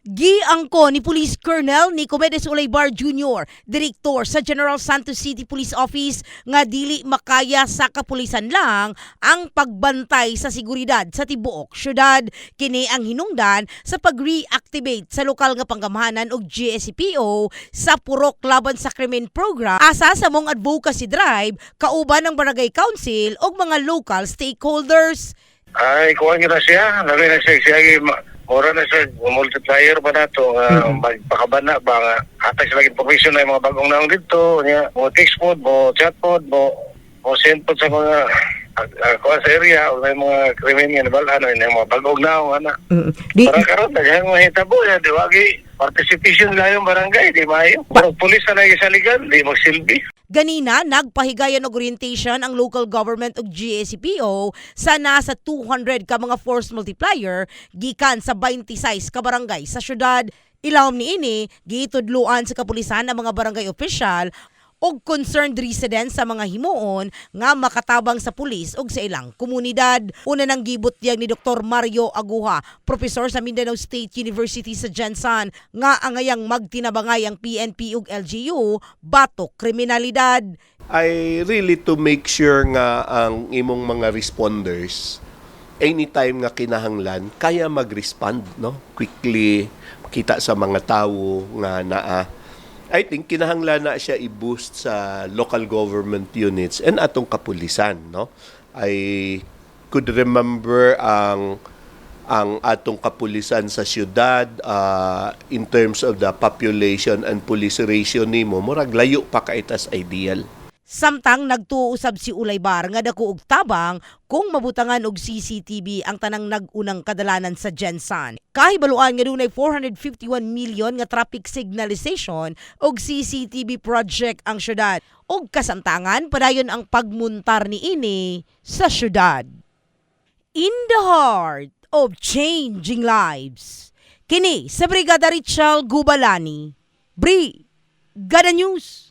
Giangko ni Police Colonel Nicomedes Ulaybar Jr., Direktor sa General Santos City Police Office nga dili makaya sa kapulisan lang ang pagbantay sa seguridad sa tibuok syudad. Kini ang hinungdan sa pag-reactivate sa lokal nga panggamhanan og GSCPO sa Purok Laban sa Krimen Program asa sa mong advocacy drive kauban ng Barangay Council ug mga local stakeholders. Ay, kuha na siya. Labi na siya. Siya, mura na siya. Multiplier ba na ito? Uh, Magpakabana ba nga. Hatag sila information na yung mga bagong naong dito. Niya, mo text mo, mo chat mo, mo, mo send po sa mga uh, kuha sa area o may mga krimen nga nabalaan ano, yung mga bagong naong ana. Di, Para karon na siya mga hitabo ya, di wagi participation na yung barangay, di maayo. Pero pulis na lagi sa ligan, di magsilbi. Ganina, nagpahigayon og orientation ang local government ug GSCPO sa nasa 200 ka mga force multiplier gikan sa 26 ka barangay sa syudad. Ilawom ni ini, giitudluan sa kapulisan ang mga barangay official og concerned residents sa mga himuon nga makatabang sa pulis ug sa ilang komunidad. Una nang gibot yang ni Dr. Mario Aguha, professor sa Mindanao State University sa Jensan, nga angayang magtinabangay ang PNP ug LGU batok kriminalidad. ay really to make sure nga ang imong mga responders anytime nga kinahanglan kaya mag-respond no quickly kita sa mga tawo nga naa I think kinahanglan na siya i-boost sa local government units and atong kapulisan no? I could remember ang ang atong kapulisan sa syudad ah, in terms of the population and police ratio nimo murag layo pa ka itas ideal Samtang nagtuusab si Ulaybar nga dako og tabang kung mabutangan og CCTV ang tanang nagunang kadalanan sa Jensan. Kahibaluan nga dunay 451 million nga traffic signalization og CCTV project ang syudad. Og kasamtangan padayon ang pagmuntar ni ini sa syudad. In the heart of changing lives. Kini sa Brigada Richard Gubalani. Bri, Gada News.